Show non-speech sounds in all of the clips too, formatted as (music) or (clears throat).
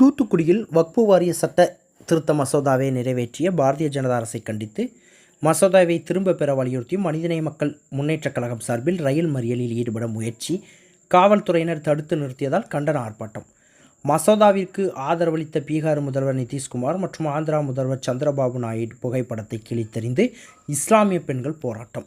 தூத்துக்குடியில் வக்பு வாரிய சட்ட திருத்த மசோதாவை நிறைவேற்றிய பாரதிய ஜனதா அரசை கண்டித்து மசோதாவை திரும்ப பெற வலியுறுத்தியும் மனிதநேய மக்கள் முன்னேற்றக் கழகம் சார்பில் ரயில் மறியலில் ஈடுபட முயற்சி காவல்துறையினர் தடுத்து நிறுத்தியதால் கண்டன ஆர்ப்பாட்டம். மசோதாவிற்கு ஆதரவளித்த பீகார் முதல்வர் நிதிஷ்குமார் மற்றும் ஆந்திரா முதல்வர் சந்திரபாபு நாயுடு புகைப்படத்தை கிழித்தறிந்து இஸ்லாமிய பெண்கள் போராட்டம்.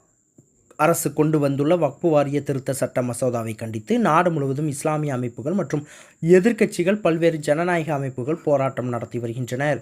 அரசு கொண்டு வந்துள்ள வக்பு வாரிய திருத்த சட்ட மசோதாவை கண்டித்து நாடு முழுவதும் இஸ்லாமிய அமைப்புகள் மற்றும் எதிர்க்கட்சிகள் பல்வேறு ஜனநாயக அமைப்புகள் போராட்டம் நடத்தி வருகின்றனர்.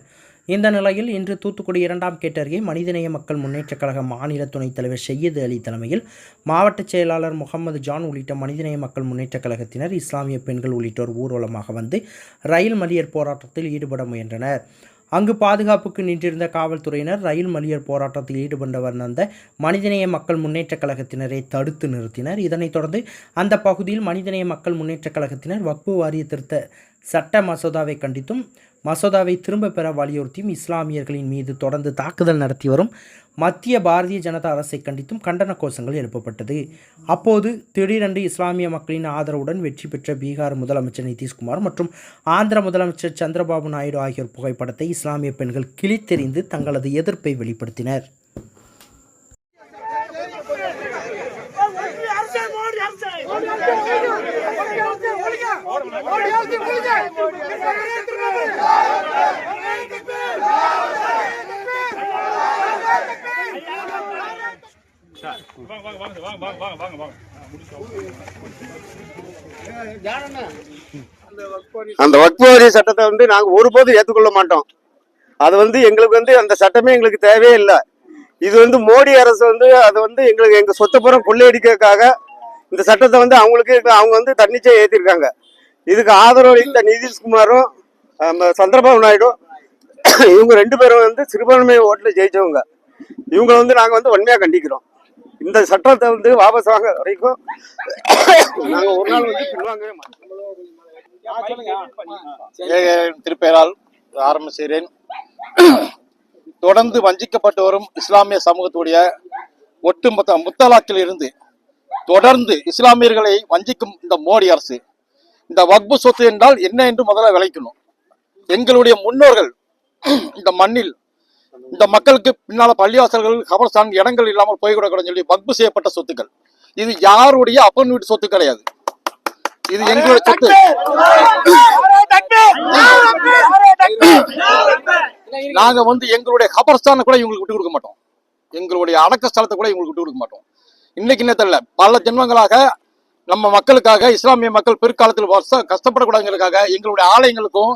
இந்த நிலையில் இன்று தூத்துக்குடி இரண்டாம் கேட்டருகே மனிதநேய மக்கள் முன்னேற்றக் கழக மாநில துணைத் தலைவர் செய்யது அலி தலைமையில் மாவட்ட செயலாளர் முகமது ஜான் உள்ளிட்ட மனிதநேய மக்கள் முன்னேற்றக் கழகத்தினர் இஸ்லாமிய பெண்கள் உள்ளிட்டோர் ஊர்வலமாக வந்து ரயில் மறியல் போராட்டத்தில் ஈடுபட முயன்றனர். அங்கு பாதுகாப்புக்கு நின்றிருந்த காவல்துறையினர் ரயில் மறியல் போராட்டத்தில் ஈடுபட்டு வந்த மனிதநேய மக்கள் முன்னேற்றக் கழகத்தினரை தடுத்து நிறுத்தினர். இதனைத் தொடர்ந்து அந்த பகுதியில் மனிதநேய மக்கள் முன்னேற்றக் கழகத்தினர் வக்பு வாரிய திருத்த சட்ட மசோதாவை கண்டித்தும் மசோதாவை திரும்ப பெற வலியுறுத்தியும் இஸ்லாமியர்களின் மீது தொடர்ந்து தாக்குதல் நடத்தி வரும் மத்திய பாரதிய ஜனதா அரசை கண்டித்தும் கண்டன கோஷங்கள் எழுப்பப்பட்டது. அப்போது திடீரென்று இஸ்லாமிய மக்களின் ஆதரவுடன் வெற்றி பெற்ற பீகார் முதலமைச்சர் நிதிஷ்குமார் மற்றும் ஆந்திர முதலமைச்சர் சந்திரபாபு நாயுடு ஆகியோர் புகைப்படத்தை இஸ்லாமிய பெண்கள் கிழித்தெறிந்து தங்களது எதிர்ப்பை வெளிப்படுத்தினர். வாங்க வாங்க வாங்க வாங்க வாங்க வாங்க வாங்க வாங்க அந்த வக்ஃபு சட்டத்தை வந்து நாங்கள் ஒருபோதும் ஏற்றுக்கொள்ள மாட்டோம். அது வந்து எங்களுக்கு வந்து அந்த சட்டமே எங்களுக்கு தேவையே இல்லை. இது வந்து மோடி அரசு வந்து அது வந்து எங்களுக்கு எங்கள் சொத்தப்புறம் கொள்ளையடிக்கிறதுக்காக இந்த சட்டத்தை வந்து அவங்களுக்கு அவங்க வந்து தன்னிச்சையை ஏற்றிருக்காங்க இதுக்கு ஆதரவு அளித்த நிதிஷ்குமாரும் சந்திரபாபு நாயுடும் இவங்க ரெண்டு பேரும் வந்து சிறுபான்மை ஓட்டில் ஜெயிச்சவங்க. இவங்களை வந்து நாங்கள் வந்து வன்மையாக கண்டிக்கிறோம். இந்த சட்டத்தை வந்து வாபஸ் வாங்க வரைக்கும் நாங்கள் ஒரு நாள் வந்து பின்வாங்கவே மாட்டோம். திருப்பெயரால் ஆரம்ப செய்கிறேன். தொடர்ந்து வஞ்சிக்கப்பட்டு வரும் இஸ்லாமிய சமூகத்துடைய ஒட்டுமொத்த முத்தலாக்கில் இருந்து தொடர்ந்து இஸ்லாமியர்களை வஞ்சிக்கும் இந்த மோடி அரசு இந்த வக்பு சொத்து என்றால் என்ன என்று முதல்ல விளைக்கணும். எங்களுடைய முன்னோர்கள் இந்த மண்ணில் இந்த மக்களுக்கு பின்னால பள்ளிவாசல்கள் கபர்ஸ்தான் இடங்கள் இல்லாமல் போய்விடக்கூடாதுன்னு சொல்லி வக்பு செய்யப்பட்ட சொத்துக்கள். இது யாருடைய அப்பன் வீட்டு சொத்து கிடையாது. இது எங்களுடைய சொத்து. நாங்க வந்து எங்களுடைய கபர்ஸ்தானை கூட இவங்களுக்கு விட்டு கொடுக்க மாட்டோம். எங்களுடைய அடக்க ஸ்தலத்தை கூட இவங்களுக்கு விட்டு கொடுக்க மாட்டோம். இன்னைக்கு என்ன தெரியல பல ஜென்மங்களாக நம்ம மக்களுக்காக இஸ்லாமிய மக்கள் பிற்காலத்தில் கஷ்டப்படக்கூடாதுங்கிறதுக்காக எங்களுடைய ஆலயங்களுக்கும்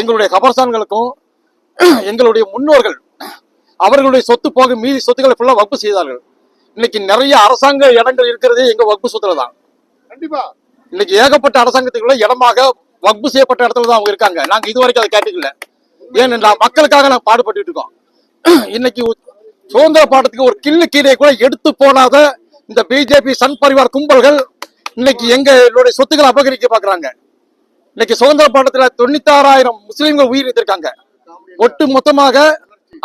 எங்களுடைய கபர்ஸ்தான்களுக்கும் எங்களுடைய முன்னோர்கள் அவர்களுடைய சொத்து போக மீதி சொத்துக்களை ஃபுல்லா வகுப்பு செய்தார்கள். இன்னைக்கு நிறைய அரசாங்க இடங்கள் இருக்கிறதே எங்க வகுப்பு சொத்துல தான். கண்டிப்பா. இன்னைக்கு ஏகப்பட்ட அரசாங்கத்துக்குள்ள இடமாக வக்பு செய்யப்பட்ட இடத்துல தான் அவங்க இருக்காங்க. நாங்க இது வரைக்கும் அதை கேட்டுக்கல ஏனென்றால் மக்களுக்காக நாங்க பாடுபட்டு இருக்கோம். (clears throat) இன்னைக்கு சுதந்திர பாடத்துக்கு ஒரு கிள்ளு கீழே கூட எடுத்து போனாத இந்த பிஜேபி சன் பரிவார் கும்பல்கள் இன்னைக்கு எங்களுடைய சொத்துக்களை அபகரிக்க பாக்குறாங்க. இன்னைக்கு சுதந்திர பாடத்துல தொண்ணூத்தாறாயிரம் முஸ்லிம்கள் உயிர் இருக்காங்க ஒட்டு மொத்தமாக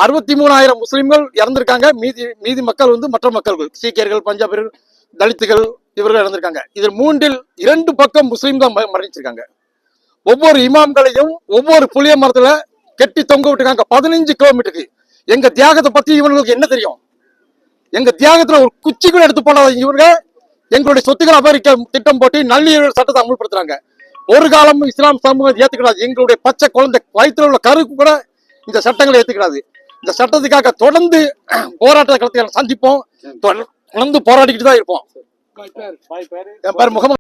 அறுபத்தி மூணாயிரம் முஸ்லீம்கள் இறந்திருக்காங்க. மீதி மீதி மக்கள் வந்து மற்ற மக்கள்கள் சீக்கியர்கள் பஞ்சாபியர்கள் தலித்துகள் இவர்கள் இறந்திருக்காங்க. இதில் மூன்றில் இரண்டு பக்கம் முஸ்லீம் தான் மரணிச்சிருக்காங்க. ஒவ்வொரு இமாம்களையும் ஒவ்வொரு புளிய மரத்துல கெட்டி தொங்க விட்டுருக்காங்க. பதினஞ்சு கிலோமீட்டருக்கு. எங்க தியாகத்தை பத்தி இவங்களுக்கு என்ன தெரியும்? எங்க தியாகத்துல ஒரு குச்சி கூட எடுத்து போனாத இவங்க எங்களுடைய சொத்துக்களை அபகரிக்க திட்டம் போட்டு நல்லியல் சட்டத்தை அமல்படுத்துறாங்க. ஒரு காலமும் இஸ்லாம் சமூகம் ஏத்துக்கிடாது. எங்களுடைய பச்சை குழந்தை வயிற்றுல உள்ள கருக்கு கூட இந்த சட்டங்களை ஏத்துக்கிடாது. இந்த சட்டத்துக்காக தொடர்ந்து போராட்ட களத்தை சந்திப்போம். தொடர்ந்து போராடிக்கிட்டு தான் இருப்போம் என் பேர் முகமது